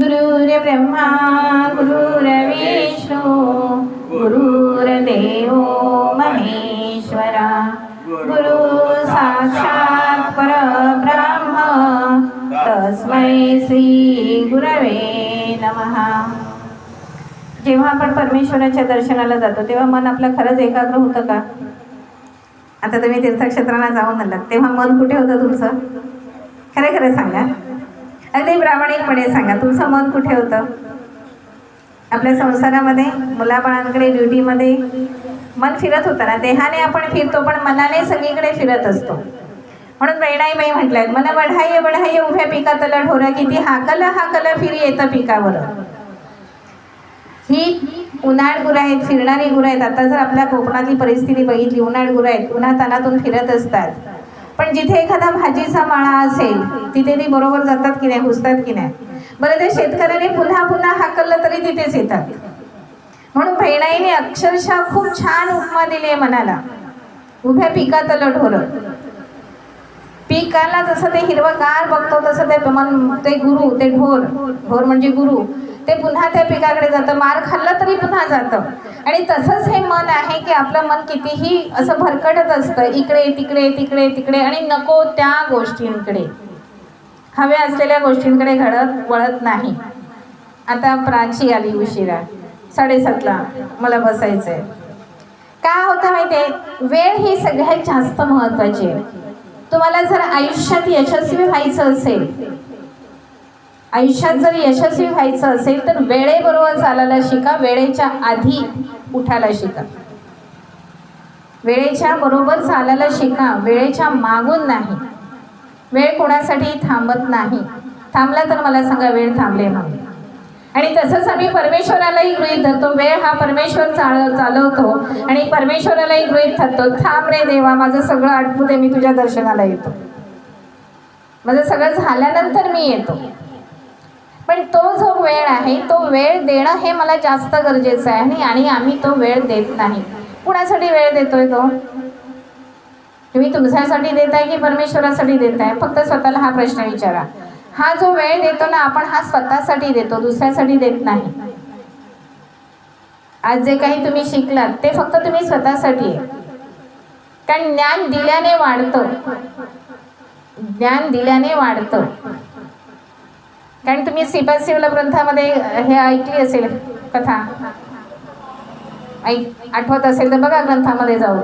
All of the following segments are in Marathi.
गुरुर्ब्रह्मा गुरुर्विष्णू गुरुर्देव महेश्वरा. गुरु साक्षात परब्रह्म तस्मै श्री गुरवे नमहा जेव्हा आपण परमेश्वराच्या दर्शनाला जातो तेव्हा मन आपलं खरंच एकाग्र होतं का? आता तुम्ही तीर्थक्षेत्राला जाऊन आलात तेव्हा मन कुठे होतं तुमचं? खरं खरं सांगा. अगदी प्रामाणिकपणे सांगा. तुमचं मन कुठे होतं? आपल्या संसारामध्ये मुलाबाळांकडे ड्युटीमध्ये मन फिरत होतं ना? देहाने आपण फिरतो पण मनाने सगळीकडे फिरत असतो. म्हणून बाई म्हटल्यात मला बढाय बढाय उभ्या पिकातला ढोरा किती हाकल हाकल फिरी येतं पिकावर. ही उन्हाळ गुरं आहेत फिरणारी गुरं आहेत. आता जर आपल्या कोकणातली परिस्थिती बघितली उन्हाळ गुरं आहेत. उन्हातानातून फिरत असतात. पण जिथे एखादा भाजीचा माळा असेल तिथे ती बरोबर जातात की नाही घुसतात की नाही? बरं ते शेतकऱ्याने पुन्हा पुन्हा हाकललं तरी तिथेच येतात. म्हणून बहिणाईने अक्षरशः खूप छान उपमा दिली आहे मनाला. उभ्या पिकातलं ढोरं पिकाला जसं ते हिरवगार बघतो तसं ते मन ते गुरु ते ढोर. ढोर म्हणजे गुरु. ते पुन्हा त्या पिकाकडे जातं. मार खाल्लं तरी पुन्हा जातं. आणि तसंच हे मन आहे की आपलं मन कितीही असं भरकटत असतं इकडे तिकडे तिकडे तिकडे आणि नको त्या गोष्टींकडे. हव्या असलेल्या गोष्टींकडे घडत वळत नाही. आता प्राची आली उशिरा. साडेसातला मला बसायचं आहे काय होतं माहिती आहे वेळ ही सगळ्यात जास्त महत्त्वाची आहे. तुम्हाला जर आयुष्यात यशस्वी व्हायचं असेल आयुष्यात जर यशस्वी व्हायचं असेल तर वेळेबरोबर चालायला शिका वेळेच्या आधी उठायला शिका. वेळेच्या बरोबर चालायला शिका वेळेच्या मागून नाही. वेळ कोणासाठी थांबत नाही. थांबला तर मला सांगा वेळ थांबले म्हणून. आणि तसंच आम्ही परमेश्वरालाही गृहीत धरतो वेळ हा परमेश्वर चाल चालवतो. आणि परमेश्वरालाही गृहीत धरतो थांब रे देवा माझं सगळं आटपू दे मी तुझ्या दर्शनाला येतो. माझं सगळं झाल्यानंतर मी येतो. पण तो जो वेळ आहे तो वेळ देणं हे मला जास्त गरजेचं आहे. आणि आणि आम्ही तो वेळ देत नाही. कुणासाठी वेळ देतोय तो? तुम्ही तुमच्यासाठी देताय की परमेश्वरासाठी देताय? फक्त स्वतःला हा प्रश्न विचारा. हा जो वेळ देतो ना आपण हा स्वतःसाठी देतो दुसऱ्यासाठी देत नाही. आज जे काही तुम्ही शिकलात ते फक्त तुम्ही स्वतःसाठी आहे. कारण ज्ञान दिल्याने वाढतं. ज्ञान दिल्याने वाढतं. कारण तुम्ही सिपासिवला ग्रंथामध्ये हे ऐकली असेल कथा. ऐक आठवत असेल तर बघा ग्रंथामध्ये जाऊ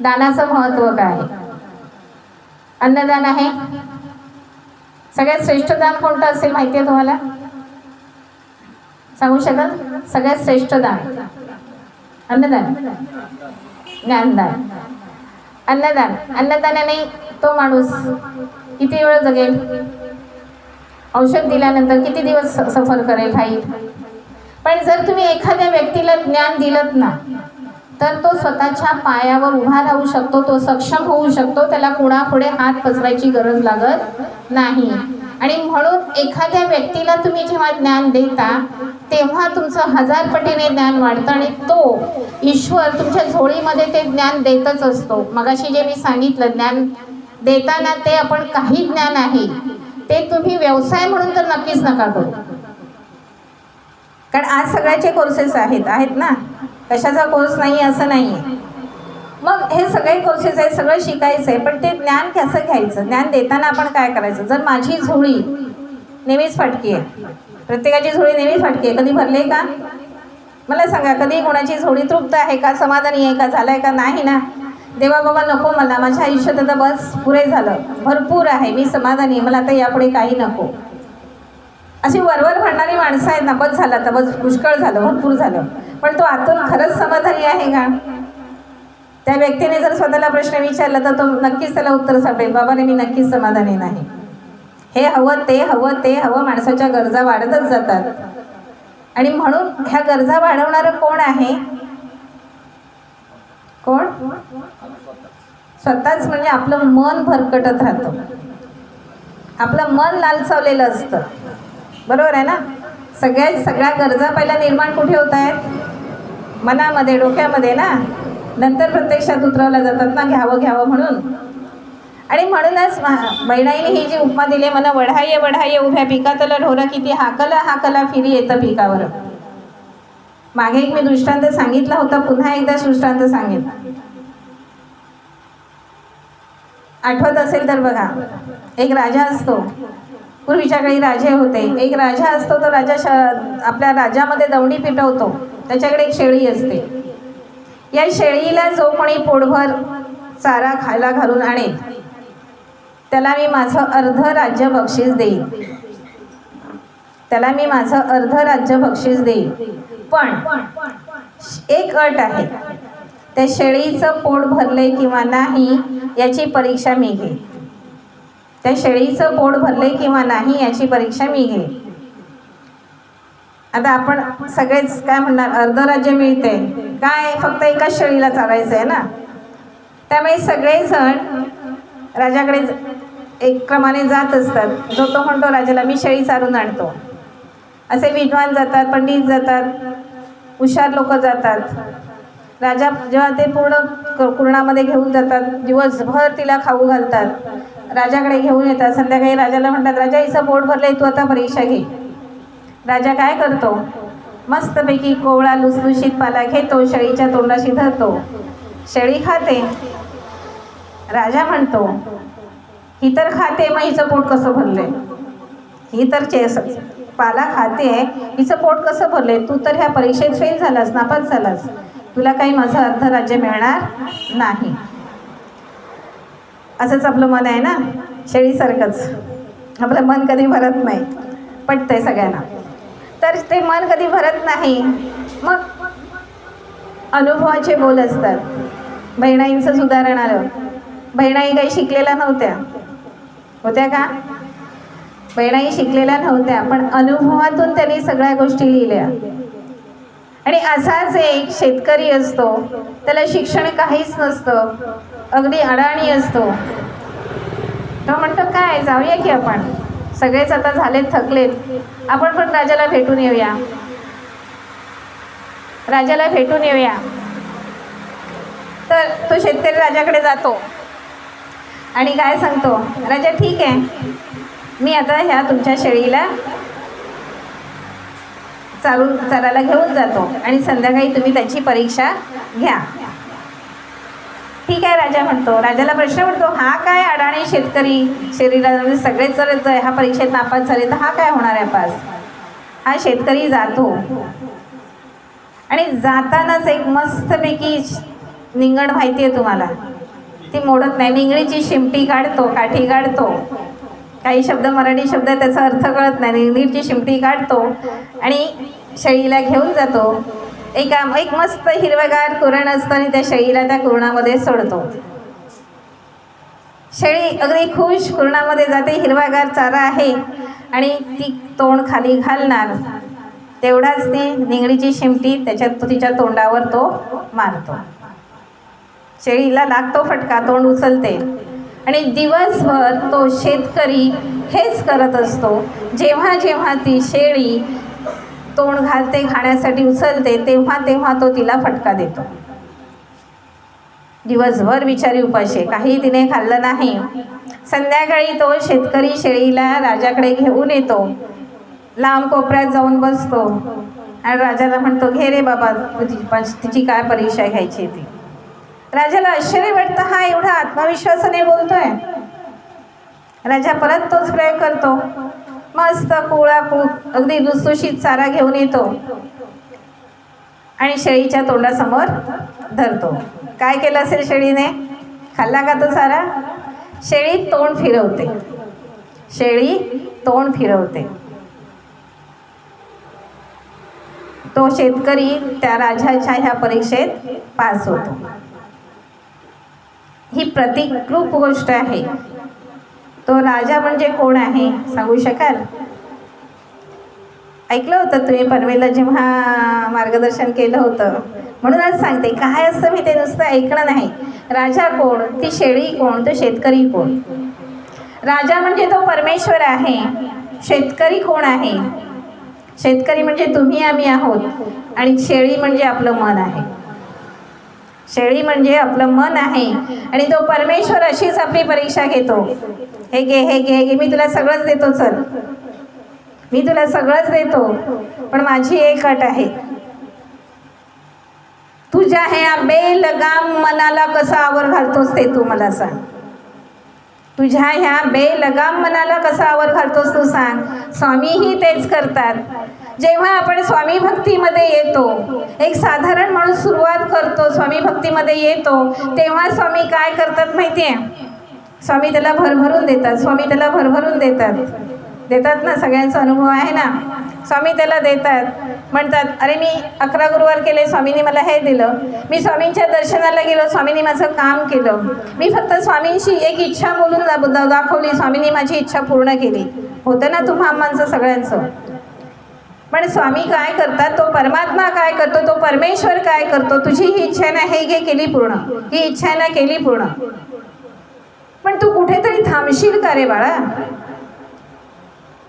दानाचं महत्त्व काय? आहे अन्नदान आहे? सगळ्यात श्रेष्ठ दान कोणतं असेल माहिती आहे तुम्हाला? सांगू शकाल? सगळ्यात श्रेष्ठ दान. अन्नदान. ज्ञानदान. अन्नदान. अन्नदानाने तो माणूस किती वेळ जगेल? औषध दिल्यानंतर किती दिवस सफर करेल राहील पण जर तुम्ही एखाद्या व्यक्तीला ज्ञान दिलं ना तर तो स्वतःच्या पायावर उभा राहू शकतो तो सक्षम होऊ शकतो त्याला कुणापुढे हात पसरायची गरज लागत नाही. आणि म्हणून एखाद्या व्यक्तीला तुम्ही जेव्हा ज्ञान देता तेव्हा तुमचं हजार पटीने ज्ञान वाढतं आणि तो ईश्वर तुमच्या झोळीमध्ये ते ज्ञान देतच असतो. मगाशी जे मी सांगितलं ज्ञान देताना ते आपण काही ज्ञान आहे ते तुम्ही व्यवसाय म्हणून तर नक्कीच नका करू. कारण आज सगळ्याचे कोर्सेस आहेत आहेत ना? कशाचा कोर्स नाही असं नाही. आहे मग हे सगळे कोर्सेस आहेत सगळं शिकायचं आहे पण ते ज्ञान कसं घ्यायचं? ज्ञान देताना आपण काय करायचं? जर माझी झोळी नेहमीच फाटकी आहे. प्रत्येकाची झोळी नेहमीच फाटकी आहे. कधी भरले का? मला सांगा कधी कोणाची झोळी तृप्त आहे का? समाधानी आहे का? झालं आहे का? नाही ना. देवा बाबा नको मला. माझ्या आयुष्यात आता बस पुरे झालं. भरपूर आहे. मी समाधानी आहे. मला आता यापुढे काही नको. अशी वरवर म्हणणारी माणसं आहेत ना. बस झालं आता. बस पुष्कळ झालं. भरपूर झालं. पण तो आतून खरंच समाधानी आहे का? त्या व्यक्तीने जर स्वतःला प्रश्न विचारला तर तो नक्कीच त्याला उत्तर सापडेल. बाबाने मी नक्कीच समाधानी नाही. हे हवं ते हवं ते हवं. माणसाच्या गरजा वाढतच जातात. आणि म्हणून ह्या गरजा वाढवणारं कोण आहे? कोण? स्वतःच म्हणजे आपलं मन भरकटत राहतं. आपलं मन लालचवलेलं असतं. बरोबर आहे ना? सगळ्या सगळ्या गरजा पहिल्या निर्माण कुठे होत आहेत? मनामध्ये डोक्यामध्ये ना? नंतर प्रत्यक्षात उतरवल्या जातात ना? घ्यावं घ्यावं म्हणून. आणि म्हणूनच मा- बहिणाईने ही जी उपमा दिली आहे, मला वढाय वढाय उभ्या पिकातलं ढोरं किती हाकला हाकला फिरी येतं पिकावर. मागे एक मी दृष्टांत सांगितला होता पुन्हा एकदा दृष्टांत सांगेन. आठवत असेल तर बघा. एक राजा असतो. पूर्वीच्या काळी राजे होते. एक राजा असतो तो राजा श आपल्या राजामध्ये दवडी पिटवतो. त्याच्याकडे एक शेळी असते. या शेळीला जो कोणी पोटभर चारा खायला घालून आणेल त्याला मी माझं अर्ध राज्य बक्षीस देईन. त्याला मी माझं अर्ध राज्य बक्षीस देईन. पण एक अट आहे. त्या शेळीचं पोट भरले किंवा नाही याची परीक्षा मी घे त्या शेळीचं पोट भरले किंवा नाही याची परीक्षा मी घे आता आपण सगळेच काय म्हणणार अर्ध राज्य मिळते काय फक्त एकाच शेळीला चालायचं आहे ना? त्यामुळे सगळेजण राजाकडे एक क्रमाने जात असतात. जो तो म्हणतो राजाला मी शेळी चालून आणतो. असे विद्वान जातात पंडित जातात हुशार लोक जातात. राजा जेव्हा ते पूर्ण कुरणामध्ये घेऊन जातात दिवसभर तिला खाऊ घालतात. राजाकडे घेऊन येतात. संध्याकाळी राजाला म्हणतात राजा हिचं पोट भरलंय तू आता परीक्षा घे. राजा काय करतो? मस्तपैकी कोवळा लुसलुशीत पाला घेतो शेळीच्या तोंडाशी धरतो. शेळी खाते. राजा म्हणतो ही तर खाते मग हिचं पोट कसं भरलंय? ही तर चेस पाला खाते. हिचं पोट कसं भरलंय? तू तर ह्या परीक्षेत फेल झालास नापास झालास. तुला काही माझं अर्ध राज्य मिळणार नाही. असंच आपलं मन आहे ना? शेळीसारखंच. आपलं मन कधी भरत नाही. पटतंय सगळ्यांना. तर ते मन कधी भरत नाही मग अनुभवाचे बोल असतात. बहिणाईंचं सुधारण आलं. बहिणाई काही शिकलेल्या नव्हत्या. होत्या का? बहिणाई शिकलेल्या नव्हत्या पण अनुभवातून त्यांनी सगळ्या गोष्टी लिहिल्या. आणि असाच एक शेतकरी असतो त्याला शिक्षण काहीच नसतं अगदी अडाणी असतो. तो म्हणतो काय जाऊया की आपण? सगळेच आता झालेत थकलेत. आपण पण राजाला भेटून येऊया. राजाला भेटून येऊया. तर तो शेतकरी राजाकडे जातो. आणि काय सांगतो? राजा ठीक आहे. मी आता ह्या तुमच्या शेळीला चालून चालायला घेऊन जातो. आणि संध्याकाळी तुम्ही त्याची परीक्षा घ्या. ठीक आहे राजा म्हणतो. राजाला प्रश्न पडतो हा काय अडाणी शेतकरी? शरीरा सगळेच जर ह्या परीक्षेत नापास झाले तर हा काय होणार आहे पास? हा शेतकरी जातो. आणि जातानाच एक मस्तपैकी निंगण माहिती आहे तुम्हाला. ती मोडत नाही. निंगळीची शिमटी काढतो काठी काढतो. काही शब्द मराठी शब्द त्याचा अर्थ कळत नाही. निंगळीची शिमटी काढतो आणि शेळीला घेऊन जातो. एका एक मस्त हिरवगार कुरण असतं आणि त्या शेळीला त्या कुरणामध्ये सोडतो. शेळी अगदी खुश कुरणामध्ये जाते हिरवागार चारा आहे आणि ती तोंड खाली घालणार. तेवढाच ती निंगडीची शिमटी त्याच्यात तो तिच्या तोंडावर तो मारतो. शेळीला लागतो फटका तोंड उचलते. आणि दिवसभर तो शेतकरी हेच करत असतो. जेव्हा जेव्हा ती शेळी तोंड घालते खाण्यासाठी उचलते तेव्हा तेव्हा तो तिला फटका देतो. दिवसभर बिचारी उपाशी काही तिने खाल्लं नाही. संध्याकाळी तो शेतकरी शेळीला राजाकडे घेऊन येतो. लांब कोपऱ्यात जाऊन बसतो. आणि राजाला म्हणतो घे रे बाबा तुझी पण तिची काय परीक्षा घ्यायची ती? राजाला आश्चर्य वाटतं हा एवढा आत्मविश्वासाने बोलतोय. राजा परत तोच प्रयोग करतो. मस्त कोळा कुळ अगदी लुसलुशीत चारा घेऊन येतो. आणि शेळीच्या तोंडासमोर धरतो. काय केलं असेल शेळीने? खाल्ला का तो चारा? शेळी तोंड फिरवते. शेळी तोंड फिरवते. तो शेतकरी त्या राजाच्या ह्या परीक्षेत पास होतो. ही प्रतिकृप गोष्ट आहे. तो राजा म्हणजे कोण आहे? सांगू शकाल? ऐकलं होतं तुम्ही पनवेलला जेव्हा मार्गदर्शन केलं होतं. म्हणूनच सांगते काय असतं मी ते नुसतं ऐकणं नाही. राजा कोण? ती शेळी कोण? तो शेतकरी कोण? राजा म्हणजे तो परमेश्वर आहे. शेतकरी कोण आहे? शेतकरी म्हणजे तुम्ही आम्ही आहोत. आणि शेळी म्हणजे आपलं मन आहे. शेळी म्हणजे आपलं मन आहे. आणि तो परमेश्वर अशीच आपली परीक्षा घेतो. हे घे हे घे हे घे. मी तुला सगळंच देतो चल. मी तुला सगळंच देतो. पण माझी एक अट आहे. तुझ्या ह्या बेलगाम मनाला कसा आवर घालतोस ते तू मला सांग. तुझ्या ह्या बेलगाम मनाला कसा आवर घालतोस तू सांग. स्वामीही तेच करतात. जेव्हा आपण स्वामी भक्तीमध्ये येतो एक साधारण माणूस सुरुवात करतो स्वामी भक्तीमध्ये येतो तेव्हा स्वामी काय करतात माहिती आहे स्वामी त्याला भरभरून देतात स्वामी त्याला भरभरून देतात. देतात ना सगळ्यांचा अनुभव आहे ना? स्वामी त्याला देतात. म्हणतात अरे मी अकरा गुरुवार केले स्वामींनी मला हे दिलं. मी स्वामींच्या दर्शनाला गेलो स्वामींनी माझं काम केलं. मी फक्त स्वामींशी एक इच्छा बोलून दाखवली स्वामींनी माझी इच्छा पूर्ण केली. होतं ना तुम्हा माणसं सगळ्यांचं? पण स्वामी काय करतात? तो परमात्मा काय करतो? तो परमेश्वर काय करतो? तुझी ही इच्छा ना हे घे केली पूर्ण. ही इच्छा ना केली पूर्ण. पण तू कुठेतरी थांबशील का रे बाळा?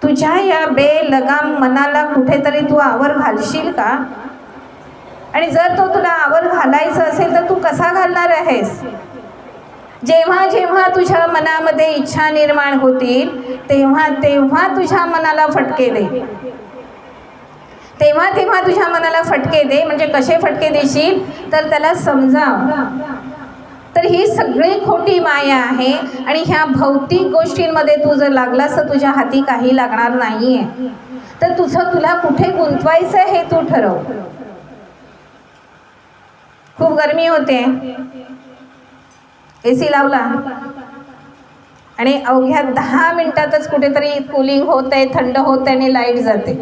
तुझ्या या बेलगाम मनाला कुठेतरी तू आवर घालशील का? आणि जर तो तुला आवर घालायचं असेल तर तू कसा घालणार आहेस? जेव्हा जेव्हा तुझ्या मनामध्ये इच्छा निर्माण होतील तेव्हा तेव्हा तुझ्या मनाला फटके दे. तेव्हा तेव्हा तुझ्या मनाला फटके दे म्हणजे कसे फटके देशील? तर त्याला समजाव. तर ही सगळी खोटी माया आहे आणि ह्या भौतिक गोष्टींमध्ये तू जर लागलास तर तुझ्या हाती काही लागणार नाही आहे तर तुझं तुला कुठे गुंतवायचं आहे हे तू ठरव. खूप गरमी होते. ए सी लावला. आणि अवघ्या दहा मिनिटातच कुठेतरी कुलिंग होत आहे थंड होत आहे आणि लाइट जाते.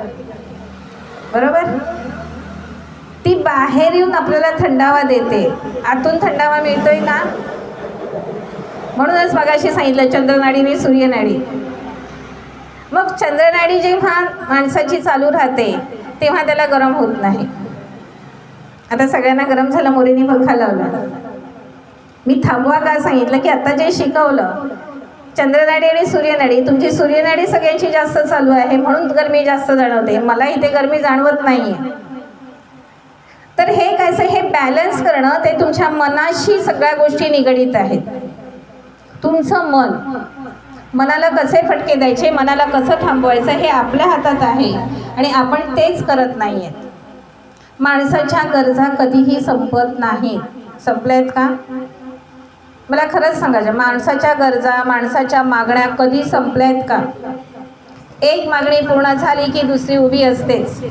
बरोबर? ती बाहेर येऊन आपल्याला थंडावा देते. आतून थंडावा मिळतोय का म्हणूनच मगाशी सांगितलं चंद्रनाडी आणि सूर्यनाडी. मग चंद्रनाडी जेव्हा माणसाची चालू राहते तेव्हा त्याला गरम होत नाही. आता सगळ्यांना गरम झालं मुलींनी पंखा लावला. मी थांबवा का? सांगितलं की आता जे शिकवलं चंद्रनाडी आणि सूर्यनाडी तुमची सूर्यनाडी सगळ्यांची जास्त चालू आहे म्हणून गरमी जास्त जाणवते. मला इथे गरमी जाणवत नाही आहे तर हे काय हे बॅलन्स करणं ते तुमच्या मनाशी सगळ्या गोष्टी निगडीत आहेत. तुमचं मन. मनाला कसे फटके द्यायचे मनाला कसं थांबवायचं हे आपल्या हातात आहे आणि आपण तेच करत नाही आहेत माणसाच्या गरजा कधीही संपत नाहीत. संपल्या आहेत का? मला खरंच सांगायचं माणसाच्या गरजा माणसाच्या मागण्या कधी संपल्या आहेत का? एक मागणी पूर्ण झाली की दुसरी उभी असतेच.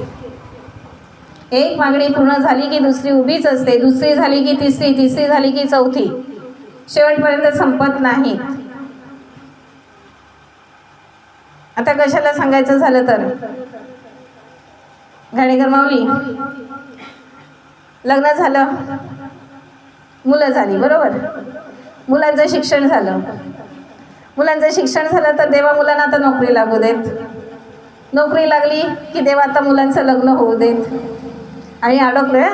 एक मागणी पूर्ण झाली की दुसरी उभीच असते दुसरी झाली की तिसरी तिसरी झाली की चौथी. शेवटपर्यंत संपत नाहीत आता कशाला सांगायचं झालं तर? घाणेकर माऊली लग्न झालं मुलं झाली बरोबर? मुलांचं शिक्षण झालं. मुलांचं शिक्षण झालं तर देवा मुलांना आता नोकरी लागू देत. नोकरी लागली की देवा आता मुलांचं लग्न होऊ देत. आणि अडकलोय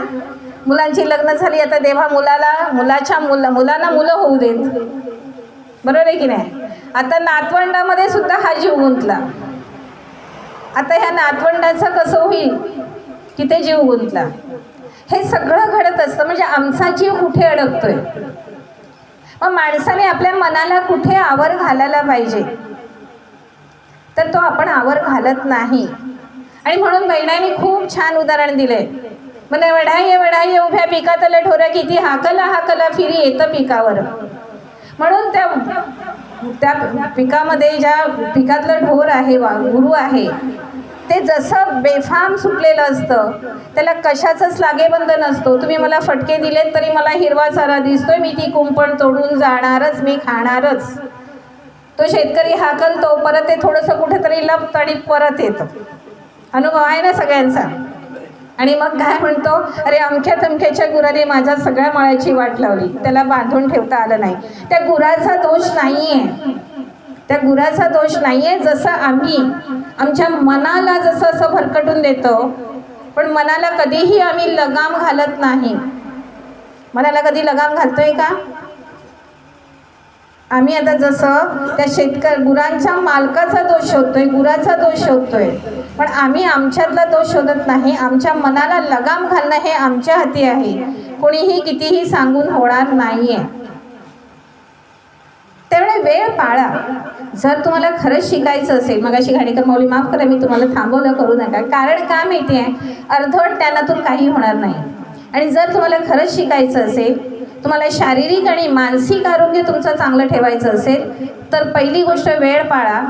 मुलांची लग्न झाली आता देवा मुलाला मुलाच्या मुला मुलांना मुलं होऊ देत. बरोबर आहे की नाही? आता नातवंडामध्ये सुद्धा हा जीव गुंतला. आता ह्या नातवंडाचं कसं होईल की ते जीव गुंतला. हे सगळं घडत असतं म्हणजे आमचा जीव कुठे अडकतोय? मग माणसाने आपल्या मनाला कुठे आवर घालायला पाहिजे? तर तो आपण आवर घालत नाही. आणि म्हणून बहिणांनी खूप छान उदाहरण दिले. म्हणजे वढाई वढाई उभ्या पिकातलं ढोरं किती हाकला हाकला फिरी येतं पिकावर. म्हणून त्या त्या पिकामध्ये ज्या पिकातलं ढोर आहे वा गुरु आहे ते जसं बेफाम सुटलेलं असतं त्याला कशाचंच लागेबंद नसतो. तुम्ही मला फटके दिलेत तरी मला हिरवा चारा दिसतोय मी ती कुंपण तोडून जाणारच मी खाणारच. तो शेतकरी हाकलतो परत ते थोडंसं कुठेतरी लपत आणि परत येतं. अनुभव आहे ना सगळ्यांचा? आणि मग काय म्हणतो अरे अमख्या तमख्याच्या गुराने माझ्या सगळ्या मळ्याची वाट लावली. त्याला बांधून ठेवता आलं नाही. त्या गुराचा दोष नाही आहे त्या गुराचा दोष नाही आहे जसं आम्ही आमच्या मनाला जसं असं भरकटून देतो पण मनाला कधीही आम्ही लगाम घालत नाही. मनाला कधी लगाम घालतोय का? आम्ही आता जसं त्या शेतकरी गुरांच्या मालकाचा दोष शोधतोय गुराचा दोष शोधतोय पण आम्ही आमच्यातला दोष शोधत नाही. आमच्या मनाला लगाम घालणं हे आमच्या हाती आहे. कोणीही कितीही सांगून होणार नाही आहे त्यामुळे वेळ पाळा. जर तुम्हाला खरंच शिकायचं असेल मग अशी घाणेकर माऊली माफ करा मी तुम्हाला थांबवलं करू नका. कारण का माहिती आहे अर्धवट त्यानातून काही होणार नाही. आणि जर तुम्हाला खरंच शिकायचं असेल तुम्हाला शारीरिक आणि मानसिक आरोग्य तुमचं चांगलं ठेवायचं असेल तर पहिली गोष्ट वेळ पाळा.